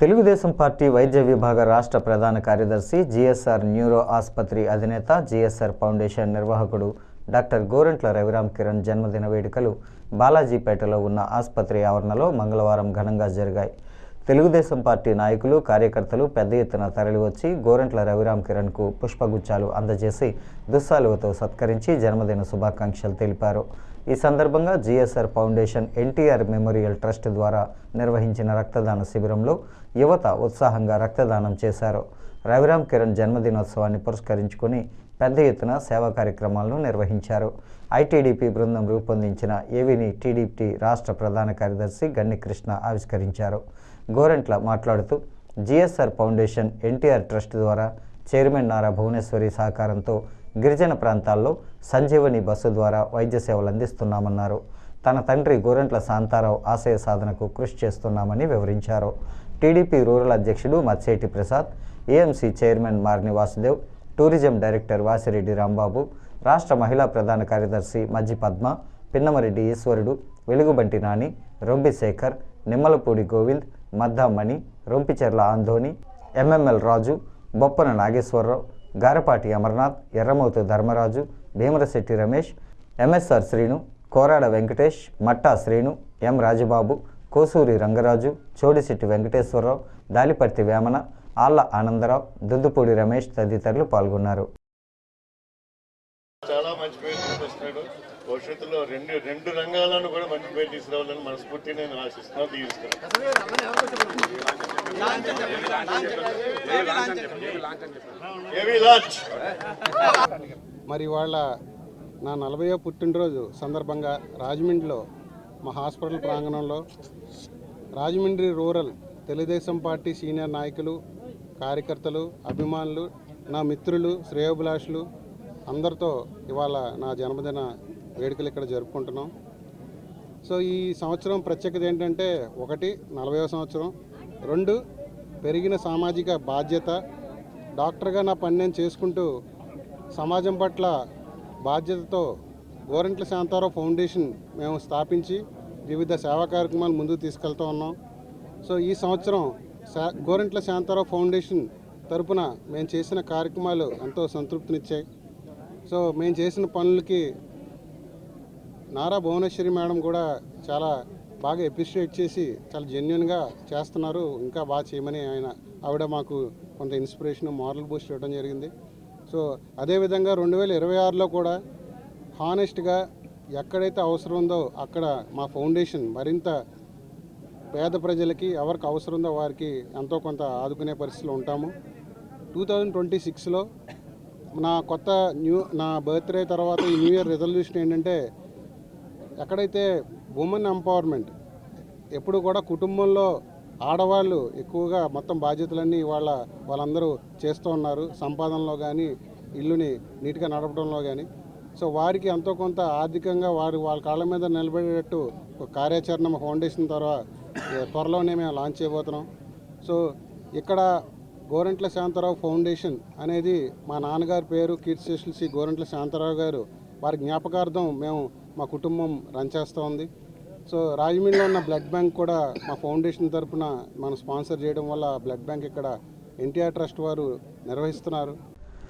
Telugu Desam party వైద్య విభాగ రాష్ట్ర ప్రధాన కార్యదర్శి జిఎస్ఆర్ న్యూరో ఆసుపత్రి అధినేత జిఎస్ఆర్ ఫౌండేషన్ నిర్వాహకుడు డాక్టర్ గోరంట్ల రవిరామ్ కిరణ్ జన్మదిన వేడుకలు బాలాజీపేటలో ఉన్న ఆసుపత్రి ఆవరణలో మంగళవారం ఘనంగా జరిగాయి. తెలుగుదేశం పార్టీ నాయకులు కార్యకర్తలు పెద్ద ఎత్తున తరలివచ్చి గోరంట్ల రవిరామ్ కిరణ్కు పుష్పగుచ్చాలు అందజేసి దుస్సాలువతో సత్కరించి జన్మదిన శుభాకాంక్షలు తెలిపారు. ఈ సందర్భంగా GSR foundation NTR memorial trust ద్వారా నిర్వహించిన రక్తదాన శిబిరంలో యువత ఉత్సాహంగా రక్తదానం చేశారు. రవిరామ్ కిరణ్ జన్మదినోత్సవాన్ని పురస్కరించుకొని పెద్ద ఎత్తున సేవా కార్యక్రమాలను నిర్వహించారు. ఐటీడీపీ బృందం రూపొందించిన ఏవిని టీడీపీ రాష్ట్ర ప్రధాన కార్యదర్శి గన్నికృష్ణ ఆవిష్కరించారు. గోరెంట్ల మాట్లాడుతూ జిఎస్ఆర్ ఫౌండేషన్ ఎన్టీఆర్ ట్రస్ట్ ద్వారా చైర్మన్ నారా భువనేశ్వరి సహకారంతో గిరిజన ప్రాంతాల్లో సంజీవని బస్సు ద్వారా వైద్య సేవలు అందిస్తున్నామన్నారు. తన తండ్రి గోరంట్ల శాంతారావు ఆశయ సాధనకు కృషి చేస్తున్నామని వివరించారు. టీడీపీ రూరల్ అధ్యక్షుడు Matseti Prasad AMC chairman Marni Vasudev tourism director Vasireddy Rambabu రాష్ట్ర మహిళా ప్రధాన కార్యదర్శి Majji Padma Pinnamareddy Eswarudu Velugubanti Nani Rombi Sekhar Nimmalapudi Govind Maddamani Rompicherla Anthony MML Raju Boppana Nageswararao Garapati Amarnath Erramouthu Dharmaraju Bhimarasetti Ramesh MSR Sreenu Korada Venkatesh Matta Sreenu M Rajababu Kosuri Rangaraju Chodisetti Venkateswararao Dalaparthi Vemana Alla Anandarao Duddupudi Ramesh తదితరులు పాల్గొన్నారు చాలా మంచి పేరు తీసుకొస్తున్నాడు భవిష్యత్తులో రెండు రెండు రంగాలను కూడా మంచి పేరు తీసుకురావాలని మనస్ఫూర్తి నేను ఆశిస్తున్నాను దీవిస్తున్నాను మరి వాళ్ళ నా నలభయో పుట్టినరోజు సందర్భంగా రాజమండ్రిలో మా హాస్పిటల్ ప్రాంగణంలో Rajahmundry rural Telugu Desam party senior నాయకులు కార్యకర్తలు అభిమానులు నా మిత్రులు శ్రేయోభిలాషులు అందరితో ఇవాళ నా జన్మదిన వేడుకలు ఇక్కడ జరుపుకుంటున్నాం. సో ఈ సంవత్సరం ప్రత్యేకత ఏంటంటే ఒకటి నలభైవ సంవత్సరం. రెండు పెరిగిన సామాజిక బాధ్యత. డాక్టర్గా నా పని నేను చేసుకుంటూ సమాజం పట్ల బాధ్యతతో గోరంట్ల శాంతారావు ఫౌండేషన్ మేము స్థాపించి వివిధ సేవా కార్యక్రమాలు ముందుకు తీసుకెళ్తూ ఉన్నాం. సో ఈ సంవత్సరం శా గోరంట్ల శాంతారావు ఫౌండేషన్ తరపున మేము చేసిన కార్యక్రమాలు ఎంతో సంతృప్తినిచ్చాయి. సో మేము చేసిన పనులకి నారా భువనేశ్వరి మేడం కూడా చాలా బాగా ఎప్రిషియేట్ చేసి చాలా జెన్యున్గా చేస్తున్నారు. ఇంకా బాగా చేయమని ఆయన ఆవిడ మాకు కొంత ఇన్స్పిరేషన్ మారల్ బూస్ట్ ఇవ్వడం జరిగింది. సో అదేవిధంగా రెండు వేల ఇరవై ఆరులో కూడా హానెస్ట్గా ఎక్కడైతే అవసరం ఉందో అక్కడ మా ఫౌండేషన్ మరింత పేద ప్రజలకి ఎవరికి అవసరం ఉందో వారికి ఎంతో కొంత ఆదుకునే పరిస్థితిలో ఉంటాము. టూ థౌజండ్ ట్వంటీ సిక్స్లో నా కొత్త న్యూ నా బర్త్డే తర్వాత ఈ న్యూ ఇయర్ రెజల్యూషన్ ఏంటంటే ఎక్కడైతే ఉమెన్ ఎంపవర్మెంట్ ఎప్పుడు కూడా కుటుంబంలో ఆడవాళ్ళు ఎక్కువగా మొత్తం బాధ్యతలన్నీ వాళ్ళ వాళ్ళందరూ చేస్తూ ఉన్నారు. సంపాదనలో కానీ ఇల్లుని నీట్గా నడపడంలో కానీ సో వారికి ఎంతో కొంత ఆర్థికంగా వారు వాళ్ళ కాళ్ళ మీద నిలబడేటట్టు ఒక కార్యాచరణ ఫౌండేషన్ ద్వారా త్వరలోనే మేము లాంచ్ చేయబోతున్నాం. సో ఇక్కడ గోరంట్ల శాంతారావు ఫౌండేషన్ అనేది మా నాన్నగారి పేరు కీర్తిశేషులు శ్రీ గోరంట్ల శాంతారావు గారు వారి జ్ఞాపకార్థం మేము మా కుటుంబం రన్ చేస్తూ ఉంది. సో రాజమండ్రిలో ఉన్న బ్లడ్ బ్యాంక్ కూడా మా ఫౌండేషన్ తరపున మనం స్పాన్సర్ చేయడం వల్ల బ్లడ్ బ్యాంక్ ఇక్కడ ఎన్టీఆర్ ట్రస్ట్ వారు నిర్వహిస్తున్నారు.